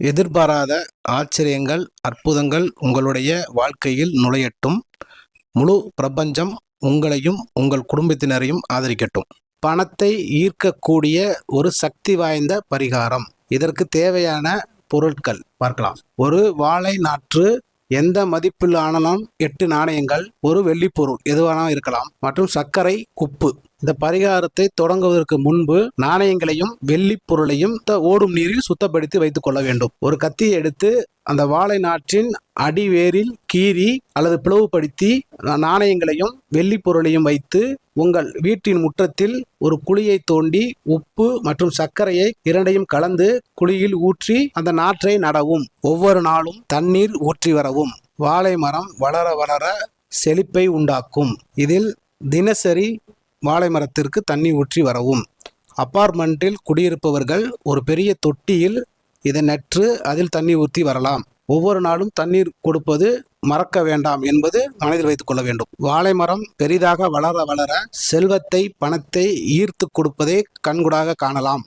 எதிர்பாராத ஆச்சரியங்கள் அற்புதங்கள் உங்களுடைய வாழ்க்கையில் நுழையட்டும். முழு பிரபஞ்சம் உங்களையும் உங்கள் குடும்பத்தினரையும் ஆதரிக்கட்டும். பணத்தை ஈர்க்கக்கூடிய ஒரு சக்தி வாய்ந்த பரிகாரம். இதற்கு தேவையான பொருட்கள் பார்க்கலாம். ஒரு வாழை நாற்று எந்த மதிப்பில் ஆனாலும் எட்டு நாணயங்கள் ஒரு வெள்ளிப்பொருள் எதுவானாலும் இருக்கலாம். மற்றும் சர்க்கரை உப்பு. இந்த பரிகாரத்தை தொடங்குவதற்கு முன்பு நாணயங்களையும் வெள்ளிப் பொருளையும் ஓடும் நீரில் சுத்தப்படுத்தி வைத்துக் கொள்ள வேண்டும். ஒரு கத்தியை எடுத்து அந்த வாழை நாற்றின் அடிவேரில் கீறி அல்லது பிளவுபடுத்தி நாணயங்களையும் வெள்ளி பொருளையும் வைத்து உங்கள் வீட்டின் முற்றத்தில் ஒரு குழியை தோண்டி உப்பு மற்றும் சர்க்கரையை இரண்டையும் கலந்து குழியில் ஊற்றி அந்த நாற்றை நடவும். ஒவ்வொரு நாளும் தண்ணீர் ஊற்றி வரவும். வாழை மரம் வளர வளர செழிப்பை உண்டாக்கும். இதில் தினசரி வாழை மரத்திற்கு தண்ணி ஊற்றி வரவும். அப்பார்ட்மெண்ட்டில் குடியிருப்பவர்கள் ஒரு பெரிய தொட்டியில் இதை நற்று அதில் தண்ணி ஊற்றி வரலாம். ஒவ்வொரு நாளும் தண்ணீர் கொடுப்பது மறக்க வேண்டாம் என்பது மனதில் வைத்துக் கொள்ள வேண்டும். வாழை மரம் பெரிதாக வளர வளர செல்வத்தை பணத்தை ஈர்த்து கொடுப்பதை கண்கூடாக காணலாம்.